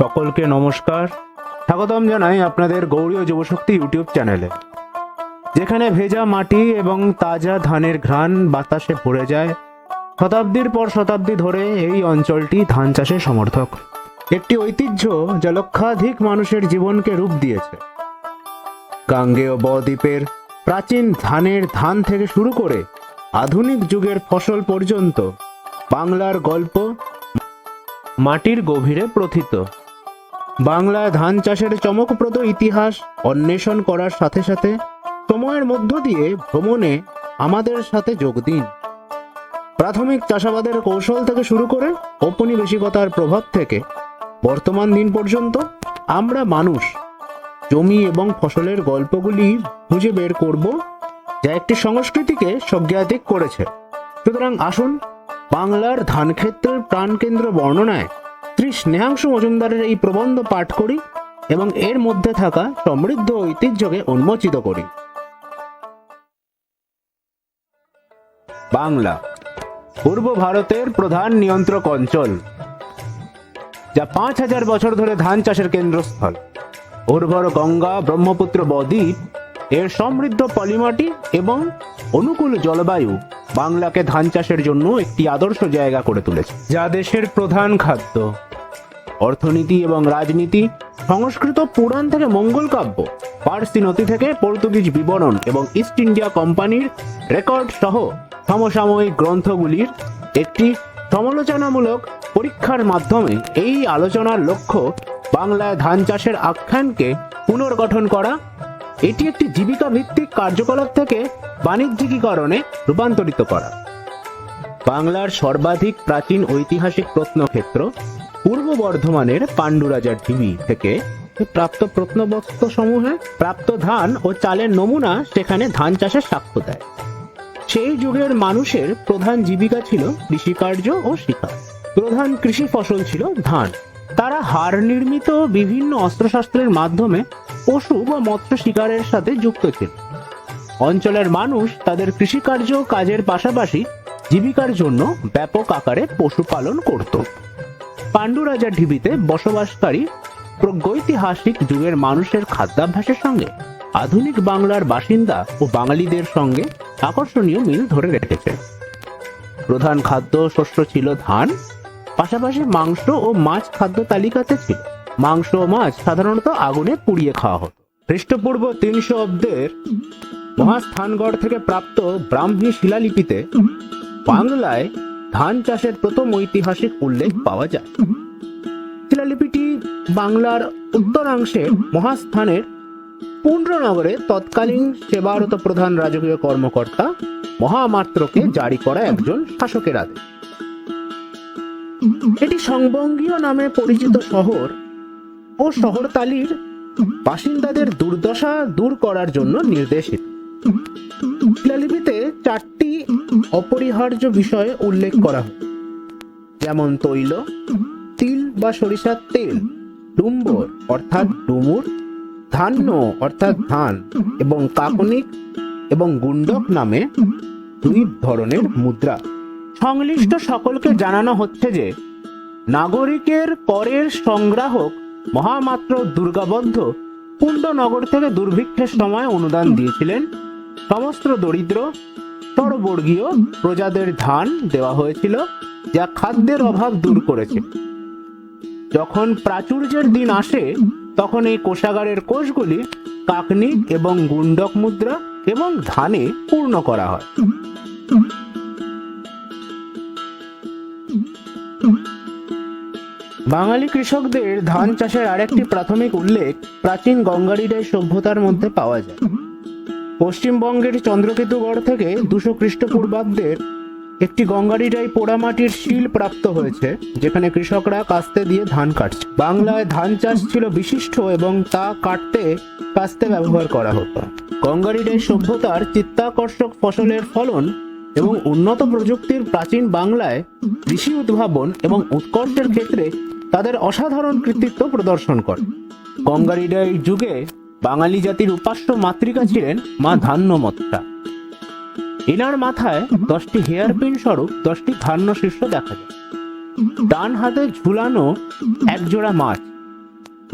সকলকে নমস্কার। স্বাগতম জানাই আপনাদের গৌরীয় যুবশক্তি ইউটিউব চ্যানেলে। যেখানে ভেজা মাটি এবং তাজা ধানের ঘ্রাণ বাতাসে ভরে যায়, শতাব্দীর পর শতাব্দী ধরে এই অঞ্চলটি ধান চাষের সমর্থক। একটি ঐতিহ্য যা লক্ষাধিক মানুষের জীবনকে রূপ দিয়েছে। গাঙ্গেয় বদ্বীপের প্রাচীন ধানের ধান থেকে শুরু করে আধুনিক যুগের ফসল পর্যন্ত বাংলার গল্প মাটির গভীরে প্রথিত। বাংলায় ধান চাষের চমকপ্রদ ইতিহাস অন্বেষণ করার সাথে সাথে সময়ের মধ্য দিয়ে ভ্রমণে আমাদের সাথে যোগ দিন। প্রাথমিক চাষাবাদের কৌশল থেকে শুরু করে ঔপনিবেশিকতার প্রভাব থেকে বর্তমান দিন পর্যন্ত আমরা মানুষ। জমি এবং ফসলের গল্পগুলি খুঁজে বের করব, যা একটি সংস্কৃতিকে স্বজ্ঞাতিক করেছে। সুতরাং আসুন বাংলার ধানক্ষেত্রের প্রাণকেন্দ্র বর্ণনায় শ্রী স্নেহাংশু মজুমদারের এই প্রবন্ধ পাঠ করি এবং এর মধ্যে থাকা সমৃদ্ধ ঐতিহ্যকে উন্মোচিত করি। বাংলা পূর্ব ভারতের প্রধান নিয়ন্ত্রক অঞ্চল যা পাঁচ হাজার বছর ধরে ধান চাষের কেন্দ্রস্থল। উর্বর গঙ্গা ব্রহ্মপুত্র বদ্বীপ এর সমৃদ্ধ পলিমাটি এবং অনুকূল জলবায়ু বাংলাকে ধান চাষের জন্য একটি আদর্শ জায়গা করে তুলেছে। যা দেশের প্রধান খাদ্য। অর্থনীতি এবং রাজনীতি, সংস্কৃত পুরাণ থেকে মঙ্গল কাব্য, পার্সি নথি থেকে পর্তুগিজ বিবরণ এবং ইস্ট ইন্ডিয়া কোম্পানির রেকর্ড সহ সমসাময়িক গ্রন্থগুলির একটি সমালোচনামূলক পরীক্ষার মাধ্যমে এই আলোচনার লক্ষ্য বাংলায় ধান চাষের আখ্যানকে পুনর্গঠন করা। এটি একটি জীবিকা ভিত্তিক কার্যকলাপ থেকে বাণিজ্যিকীকরণে রূপান্তরিত করা। বাংলার সর্বাধিক প্রাচীন ঐতিহাসিক প্রত্নক্ষেত্র পূর্ব বর্ধমানের পাণ্ডুরাজার ঢিবি থেকে প্রাপ্ত প্রত্নবস্তু সমূহে প্রাপ্ত ধান ও চালের নমুনা সেখানে ধান চাষের সাক্ষ্য দেয়। সেই যুগের মানুষের প্রধান জীবিকা ছিল কৃষিকার্য ও শিকার প্রধান কৃষি ফসল ছিল ধান। তারা হাড় নির্মিত বিভিন্ন অস্ত্রশস্ত্রের মাধ্যমে পশু বা মৎস্য শিকারের সাথে যুক্ত ছিল। অঞ্চলের মানুষ তাদের কৃষিকার্য কাজের পাশাপাশি জীবিকার জন্য ব্যাপক আকারে পশুপালন করত। পাণ্ডুরাজার ঢিবিতে বসবাসকারী প্রাগৈতিহাসিক যুগের মানুষের খাদ্যাভ্যাসের সঙ্গে, আধুনিক বাংলার বাসিন্দা ও বাঙালিদের সঙ্গে আকর্ষণীয় মিল ধরে রেখেছে। প্রধান খাদ্য শস্য ছিল ধান, পাশাপাশি মাংস ও মাছ খাদ্য তালিকাতে ছিল। মাংস ও মাছ সাধারণত আগুনে পুড়িয়ে খাওয়া হতো। খ্রিস্টপূর্ব তিনশো অব্দের মহাস্থানগড় থেকে প্রাপ্ত ব্রাহ্মী শিলালিপিতে বাংলায় ধান চাষের প্রথম ঐতিহাসিক উল্লেখ পাওয়া যায়। শিলালিপিটি বাংলার উত্তরাংশে মহাস্থানের পুণ্ড্রনগরে তৎকালীন সেবারত প্রধান রাজকীয় কর্মকর্তা মহামাত্রকে জারি করা একজন শাসকের আদেশ। এটি সংবঙ্গীয় নামে পরিচিত শহর ও শহরতালির বাসিন্দাদের দুর্দশা দূর করার জন্য নির্দেশিত। শিলালিপিতে চারটি অপরিহার্য বিষয়ে উল্লেখ করা যেমন তৈল, তিল বা সরিষার তেল, ডুম্বর অর্থাৎ ডুমুর, ধান্য অর্থাৎ ধান এবং কাকনিক এবং গুন্ডক নামে দুই ধরনের মুদ্রা। সংশ্লিষ্ট সকলকে জানানো হচ্ছে যে, নাগরিকের করের সংগ্রাহক মহামাত্র দুর্গাবদ্ধ কুণ্ডনগর থেকে দুর্ভিক্ষের সময় অনুদান দিয়েছিলেন। সমস্ত দরিদ্র স্তরবর্গীয় প্রজাদের ধান দেওয়া হয়েছিল, যা খাদ্যের অভাব দূর করেছে। যখন প্রাচুর্যের দিন আসে, তখন এই কোষাগারের কোষগুলি কাকনিক এবং গুন্ডক মুদ্রা এবং ধানে পূর্ণ করা হয়। বাঙালি কৃষকদের ধান চাষের আরেকটি প্রাথমিক উল্লেখ প্রাচীন গঙ্গারিডাই সভ্যতার মধ্যে পাওয়া যায়। পশ্চিমবঙ্গের চন্দ্রকেতুগড় থেকে দুশো খ্রিস্টপূর্বাব্দের একটি গঙ্গারিডাই পোড়ামাটির শিল প্রাপ্ত হয়েছে, যেখানে কৃষকরা কাস্তে দিয়ে ধান কাটছে। বাংলায় ধান চাষ ছিল বিশিষ্ট এবং তা কাটতে কাস্তে ব্যবহার করা হতো। গঙ্গারিডাই সভ্যতার চিত্তাকর্ষক ফসলের ফলন এবং উন্নত প্রযুক্তির প্রাচীন বাংলায় কৃষি উদ্ভাবন এবং উৎকর্ষের ক্ষেত্রে তাদের অসাধারণ কৃতিত্ব প্রদর্শন করে। গঙ্গারিডাই যুগে বাঙালি জাতির উপাস্য মাতৃকা ছিলেন মা ধান্যমত্তা। এনার মাথায় দশটি হেয়ারপিন স্বরূপ, দশটি ধান্য শীর্ষ দেখা যায়। ডান হাতে ঝুলানো একজোড়া মাছ।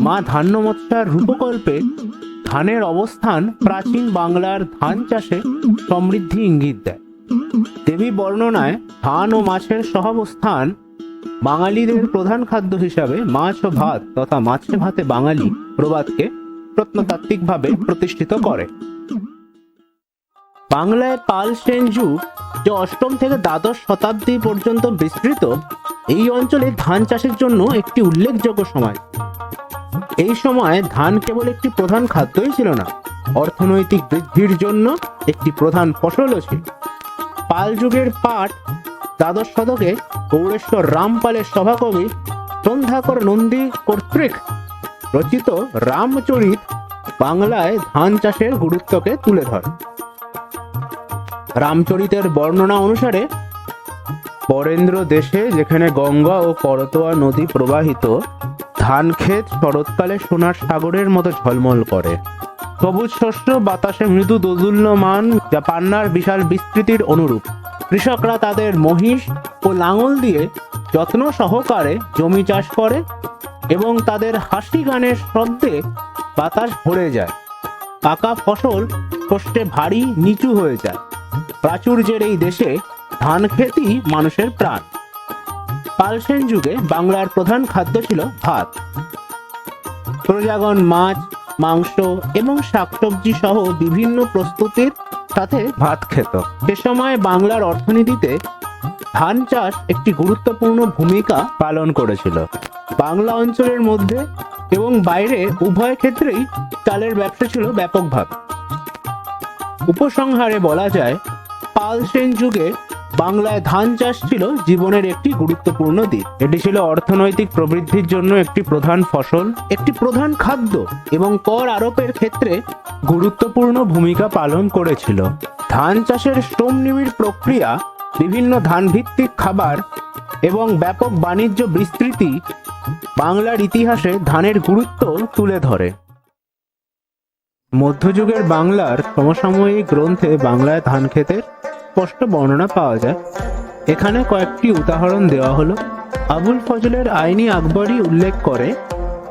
মা ধান্যমত্তার রূপকল্পে ধানের অবস্থান প্রাচীন বাংলার ধান চাষে সমৃদ্ধি ইঙ্গিত দেয়। দেবী বর্ণনায় ধান ও মাছের সহাবস্থান বাঙালিদের প্রধান খাদ্য হিসাবে মাছ ও ভাত তথা মাছে ভাতে বাঙালি প্রবাদকে প্রত্নতাত্ত্বিকভাবে প্রতিষ্ঠিত করে। বাংলায় পাল সেন যুগ যে অষ্টম থেকে দ্বাদশ শতাব্দী পর্যন্ত বিস্তৃত, এই অঞ্চলে ধান চাষের জন্য একটি উল্লেখযোগ্য সময়। এই সময় ধান কেবল একটি প্রধান খাদ্যই ছিল না, অর্থনৈতিক বৃদ্ধির জন্য একটি প্রধান ফসলও ছিল। পাল যুগের পাট দ্বাদশ শতকে গৌরেশ্বর রামপালের সভাকবি সন্ধ্যাকর নন্দী কর্তৃক রচিত রামচরিত বাংলায় ধান চাষের গুরুত্বকে তুলে ধরে। রামচরিতের বর্ণনা অনুসারে বরেন্দ্র দেশে যেখানে গঙ্গা ও করতোয়া নদী প্রবাহিত, ধান ক্ষেত শরৎকালে সোনার সাগরের মতো ঝলমল করে। সবুজ শস্য, বাতাসে মৃদু দোদুল্যমান, যা পান্নার বিশাল বিস্তৃতির অনুরূপ। কৃষকরা তাদের মহিষ ও লাঙল দিয়ে যত্ন সহকারে জমি চাষ করে এবং তাদের হাসি গানের শব্দে বাতাস ভরে যায়। পাকা ফসল কষ্টে ভারী নিচু হয়ে যায়। প্রাচুর্যের এই দেশে ধান খেতেই মানুষের প্রাণ। পালসেন যুগে বাংলার প্রধান খাদ্য ছিল ভাত। প্রজাগণ মাছ, মাংস এবং শাকসবজি সহ বিভিন্ন প্রস্তুতির সাথে ভাত খেত। সে সময় বাংলার অর্থনীতিতে ধান চাষ একটি গুরুত্বপূর্ণ ভূমিকা পালন করেছিল। বাংলা অঞ্চলের মধ্যে এবং বাইরে উভয় ক্ষেত্রেই চালের ব্যবসা ছিল ব্যাপকভাবে উপসংহারে বলা যায়, পাল সেন যুগে বাংলায় ধান চাষ ছিল জীবনের একটি গুরুত্বপূর্ণ দিক। এটি ছিল অর্থনৈতিক প্রবৃদ্ধির জন্য একটি প্রধান ফসল, একটি প্রধান খাদ্য এবং কর আরোপের ক্ষেত্রে গুরুত্বপূর্ণ ভূমিকা পালন করেছিল। ধান চাষের শ্রম নিবিড় প্রক্রিয়া, বিভিন্ন ধান ভিত্তিক খাবার এবং ব্যাপক বাণিজ্য বিস্তৃতি বাংলার ইতিহাসে ধানের গুরুত্ব তুলে ধরে। মধ্যযুগের বাংলার সমসাময়িক গ্রন্থে বাংলায় ধান ক্ষেতের স্পষ্ট বর্ণনা পাওয়া যায়। এখানে কয়েকটি উদাহরণ দেওয়া হলো। আবুল ফজলের আইনি আকবরই উল্লেখ করে,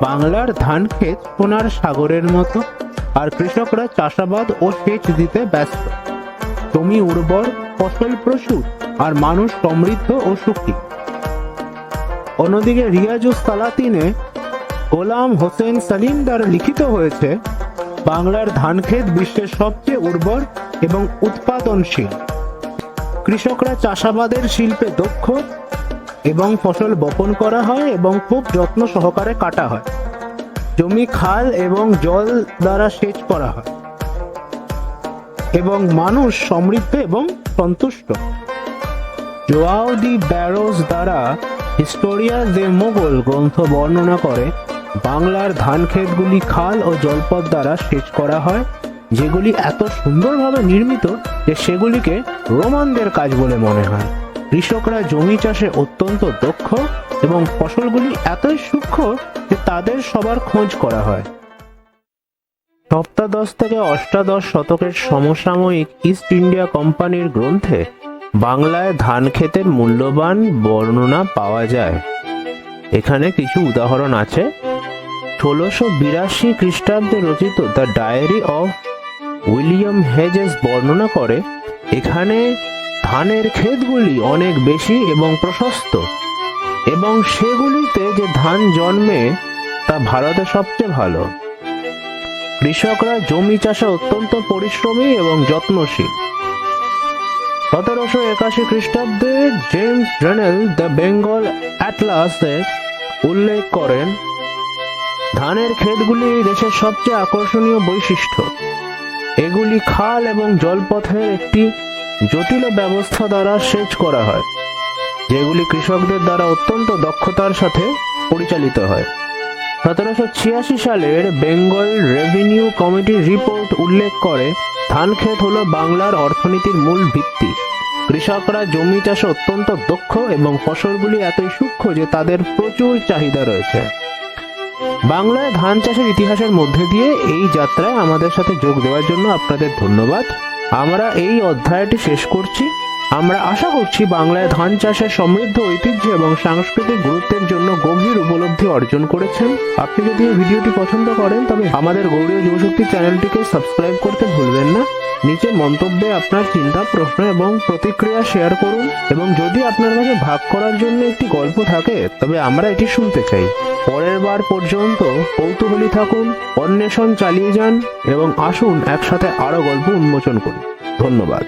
বাংলার ধান ক্ষেত সোনার সাগরের মতো, আর কৃষকরা চাষাবাদ ও সেচ দিতে ব্যস্ত। জমি উর্বর, ফসল প্রচুর, আর মানুষ সমৃদ্ধ ও সুখী। অন্যদিকে রিয়াজুস সালাতিনে গোলাম হোসেন সালিম দ্বারা লিখিত হয়েছে, বাংলার ধান ক্ষেত বিশ্বের সবচেয়ে উর্বর এবং উৎপাদনশীল। কৃষকরা চাষাবাদের শিল্পে দক্ষ এবং ফসল বপন করা হয় এবং খুব যত্ন সহকারে কাটা হয়। জমি, খাল এবং জল দ্বারা সেচ করা হয় এবং মানুষ সমৃদ্ধ এবং সন্তুষ্ট। জোয়াও দি ব্যারোস দ্বারা হিস্টোরিয়া দে মোগল গ্রন্থ বর্ণনা করে, বাংলার ধান ক্ষেতগুলি খাল ও জলপথ দ্বারা সেচ করা হয়, যেগুলি এত সুন্দরভাবে নির্মিত যে সেগুলিকে রোমানদের কাজ বলে মনে হয়। কৃষকরা জমি চাষে অত্যন্ত দক্ষ এবং ফসলগুলি এতই সূক্ষ্ম যে তাদের সবার খোঁজ করা হয়। সপ্তাদশ থেকে অষ্টাদশ শতকের সমসাময়িক ইস্ট ইন্ডিয়া কোম্পানির গ্রন্থে বাংলায় ধান ক্ষেতের মূল্যবান বর্ণনা পাওয়া যায়। এখানে কিছু উদাহরণ আছে। ষোলোশো বিরাশি খ্রিস্টাব্দে রচিত the diary of William Hedges বর্ণনা করে, এখানে ধানের ক্ষেতগুলি অনেক বেশি এবং প্রশস্ত, এবং সেগুলিতে যে ধান জন্মে তা ভারতে সবচেয়ে ভালো। কৃষকরা জমি চাষে অত্যন্ত পরিশ্রমী এবং যত্নশীল। সতেরোশো একাশি খ্রিস্টাব্দে জেমস জেনেল দ্য বেঙ্গল অ্যাটলাসে উল্লেখ করেন, ধানের ক্ষেতগুলি দেশের সবচেয়ে আকর্ষণীয় বৈশিষ্ট্য। এগুলি খাল এবং জলপথের একটি জটিল ব্যবস্থা দ্বারা সেচ করা হয়, যেগুলি কৃষকদের দ্বারা অত্যন্ত দক্ষতার সাথে পরিচালিত হয়। সতেরোশো ছিয়াশি সালের বেঙ্গল রেভিনিউ কমিটির রিপোর্ট উল্লেখ করে ধান ক্ষেত হল বাংলার অর্থনীতির মূল ভিত্তি। কৃষকরা জমি চাষে অত্যন্ত দক্ষ এবং ফসলগুলি এতই সূক্ষ্ম যে তাদের প্রচুর চাহিদা রয়েছে। বাংলায় ধান চাষের ইতিহাসের মধ্যে দিয়ে এই যাত্রায় আমাদের সাথে যোগ দেওয়ার জন্য আপনাদের ধন্যবাদ। আমরা এই অধ্যায়টি শেষ করছি। আমরা আশা করছি বাংলায় ধান চাষের সমৃদ্ধ ঐতিহ্য এবং সাংস্কৃতিক গুরুত্বের জন্য গভীর উপলব্ধি অর্জন করেছেন। আপনি যদি এই ভিডিওটি পছন্দ করেন, তবে আমাদের গৌরীয় যুবশক্তি চ্যানেলটিকে সাবস্ক্রাইব করতে ভুলবেন না। নিচে মন্তব্যে আপনার চিন্তা, প্রশ্ন এবং প্রতিক্রিয়া শেয়ার করুন এবং যদি আপনার কাছে ভাগ করার জন্য একটি গল্প থাকে, তবে আমরা এটি শুনতে চাই। পরের বার পর্যন্ত কৌতূহলী থাকুন, অন্বেষণ চালিয়ে যান এবং আসুন একসাথে আরও গল্প উন্মোচন করি। ধন্যবাদ।